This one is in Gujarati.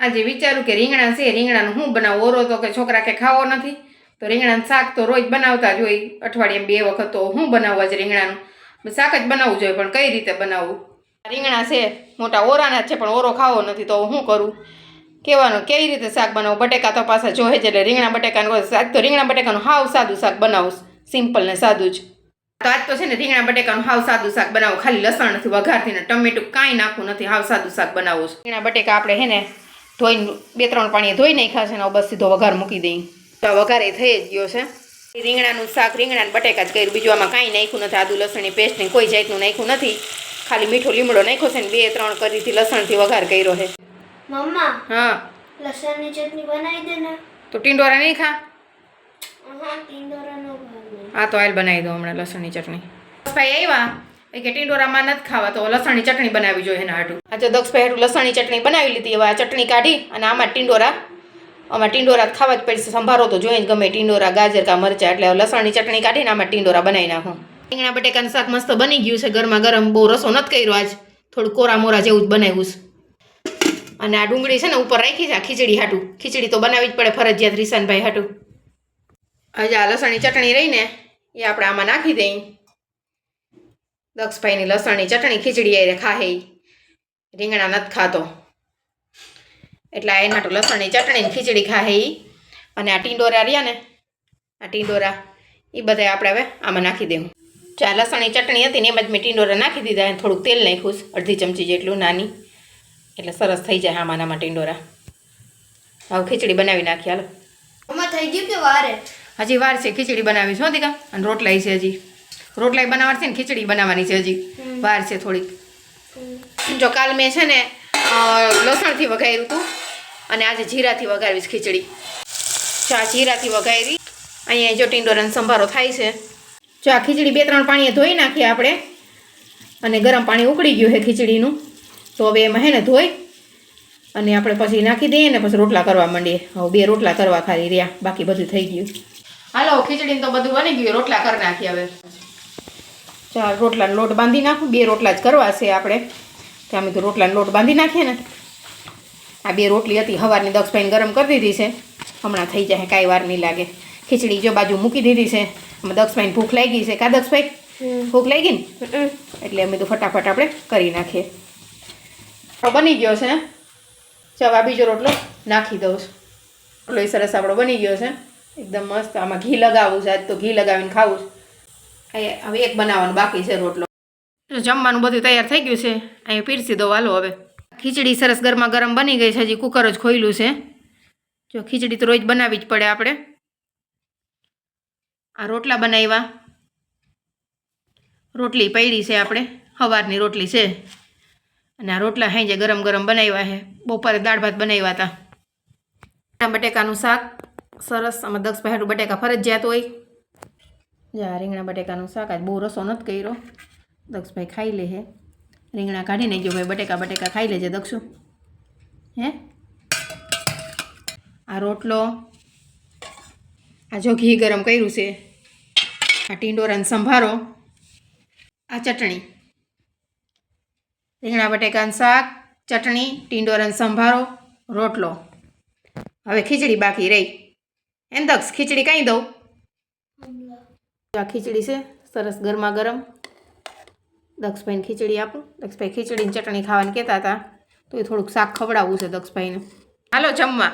આજે વિચારું કે રીંગણા છે, રીંગણાનું હું બનાવું? ઓરો તો કે છોકરા કે ખાવો નથી. તો રીંગણાનું શાક તો રોજ બનાવતા જ હોય. અઠવાડિયે બે વખત તો હું બનાવવા જ રીંગણાનું. શાક જ બનાવવું જોઈએ, પણ કઈ રીતે બનાવવું રીંગણા છે, મોટા ઓરાના જ છે, પણ ઓરો ખાવો નથી, તો હું કરું? કહેવાનું, કેવી રીતે શાક બનાવું? બટેકા તો પાછા જોહે જ, એટલે રીંગણા બટેકાનું શાક તો રીંગણા બટેકાનું હાવ સાદું શાક બનાવું. સિમ્પલ ને સાદું જ. તો આજ તો છે ને રીંગણા બટેકાનું હાવ સાદું શાક બનાવું. ખાલી લસણ નથી વઘારથી ને ટમેટું કાંઈ નાખવું નથી, હાવ સાદું શાક બનાવવું રીંગણા બટેકા આપણે હે ને ધોઈને બે ત્રણ પાણીએ ધોઈ નાખ્યા છે ને બસ સીધો વઘાર મૂકી દઈ. તો આ વઘાર એ થઈ જ ગયો છે. રીંગણાનું શાક રીંગણાને બટેકા જ કર્યું. બીજું આમાં કાંઈ નાખ્યું નથી. આદુ લસણની પેસ્ટ ને કોઈ જાતનું નાખ્યું નથી. ખાલી મીઠો લીમડો નાખ્યો છે ને બે ત્રણ કરીથી લસણથી વઘાર કર્યો છે. મમ્મા હા. લસણની ચટણી બનાવી દે ને. તો ટીંડોરા નહીં ખા? હા ટીંડોરાનો ભાગ હા તો આલ બનાવી દો હમણાં લસણની ચટણી. ભાઈ આવ્યા? એ કે ટીંડોરામાં નથી ખાવા, તો લસણની ચટણી બનાવી જોઈએ એના હાટું. આજે દક્ષભાઈ હાટું લસણની ચટણી બનાવી લીધી, હવે આ ચટણી કાઢી અને આમાં ટીંડોરા આમાં ટીંડોરા ખાવા જ પડશે, સંભારો તો જોઈએ ગમે, ટીંડોરા, ગાજર, કા મરચા, એટલે લસણની ચટણી કાઢીને આમાં ટીંડોરા બનાવી નાખું. રીંગણા બટેકાનું શાક મસ્ત બની ગયું છે, ગરમા ગરમ, બહુ રસો નથી કર્યો આજ. થોડું કોરા મોરા જેવું જ બનાવ્યું છે. અને આ ડુંગળી છે ને, ઉપર રાખી છે, આ ખીચડી હાટું. ખીચડી તો બનાવી જ પડે ફરજિયાત, રીસાનભાઈ હાટું. આજે આ લસણની ચટણી રહીને, એ આપણે આમાં નાખી દઈ દક્ષભાઈની લસણની ચટણી ખીચડી એ ખાહે રીંગણા નથી ખાતો. એટલે એના તો લસણની ચટણીની ખીચડી ખાહે અને આ ટીંડોરા રહ્યા ને આ ટીંડોરા એ બધા આપણે હવે આમાં નાખી દેવું. ચા લસણની ચટણી હતી ને એમાં જ મેં ટીંડોરા નાખી દીધા અને થોડુંક તેલ નાખ્યું અડધી ચમચી જેટલું નાની. એટલે સરસ થઈ જાય આમાં આમાં ટીંડોરા. હવે ખીચડી બનાવી નાખી હાલો. થઈ ગયું કે વારે? હજી વાર છે ખીચડી બનાવી છો દીકા? અને રોટલાઈ છે હજી. રોટલાઈ બનાવવાની છે ને ખીચડી બનાવવાની છે હજી. વાર છે થોડીક. જો કાલ મેં છે ને લસણથી વઘાર્યું હતું. અને આજે જીરાથી વઘારવીશ ખીચડી. ચા જીરાથી વઘારી અહીંયા જો ટીંડોરાનો સંભારો થાય છે. જો આ ખીચડી બે ત્રણ પાણીએ ધોઈ નાખીએ આપણે. અને ગરમ પાણી ઉકળી ગયું છે ખીચડીનું. તો હવે એમાં હે ને ધોઈ અને આપણે પછી નાખી દઈએ ને પછી રોટલા કરવા માંડીએ. હવે બે રોટલા કરવા ખાલી રહ્યા. બાકી બધું થઈ ગયું. હાલો ખીચડીને તો બધું બની ગયું. રોટલા કરી નાખીએ હવે. ચાલ રોટલાનો લોટ બાંધી નાખું. બે રોટલા જ કરવા છે આપણે. ત્યાં અમે તો રોટલાનો લોટ બાંધી નાખીએ ને. આ બે રોટલી હતી. સવારની દક્ષભાઈને ગરમ કરી દીધી છે. હમણાં થઈ જાય કાંઈ વાર નહીં લાગે. ખીચડી જો બાજુ મૂકી દીધી છે. અમે દક્ષભાઈને ભૂખ લાગી છે. કા દક્ષભાઈ? ભૂખ લાગી ને? એટલે અમે તો ફટાફટ આપણે કરી નાખીએ. તો બની ગયો છે ચાલ આ બીજો રોટલો નાખી દઉં છું. રોટલો સરસ આપણો બની ગયો છે. એકદમ મસ્ત. આમાં ઘી લગાવવું છે. આજ તો ઘી લગાવીને ખાવું છે. હવે એક બનાવવાનું બાકી છે રોટલો. જમવાનું બધું તૈયાર થઈ ગયું છે, અહીંયા પીરસી દો વાલો હવે. ખીચડી સરસ ગરમા ગરમ બની ગઈ છે, હજી કુકર જ ખોયલું છે. જો ખીચડી તો રોજ બનાવી જ પડે આપણે. આ રોટલા બનાવ્યા. રોટલી પડી છે આપણે સવારની રોટલી છે. અને આ રોટલા હાંજે ગરમ ગરમ બનાવ્યા છે, બપોરે દાળ ભાત બનાવ્યા હતા. બટેકાનું શાક, સરસ, આમાં હાટું બટેકા ફરજિયાત હોય. જા, રીંગણા બટેકાનું શાક આજ બહુ રસો નથી કર્યો. દક્ષભાઈ ખાઈ લે હે. રીંગણા કાઢીને જો ભાઈ બટેકા બટેકા ખાઈ લેજે દક્ષુ. હે? આ રોટલો આ જો ઘી ગરમ કર્યું છે. આ ટીંડોરાનો સંભારો. આ ચટણી. રીંગણા બટેકાનું શાક, ચટણી, ટીંડોરાનો સંભારો, રોટલો. હવે ખીચડી બાકી રહી. એમ દક્ષ, ખીચડી કાંઈ દઉં? આ ખીચડી છે, સરસ ગરમા ગરમ. દક્ષભાઈને ખીચડી આપું. દક્ષભાઈ ખીચડીની ચટણી ખાવાની કહેતા હતા, તો એ થોડુંક શાક ખવડાવવું છે દક્ષભાઈને. હાલો જમવા.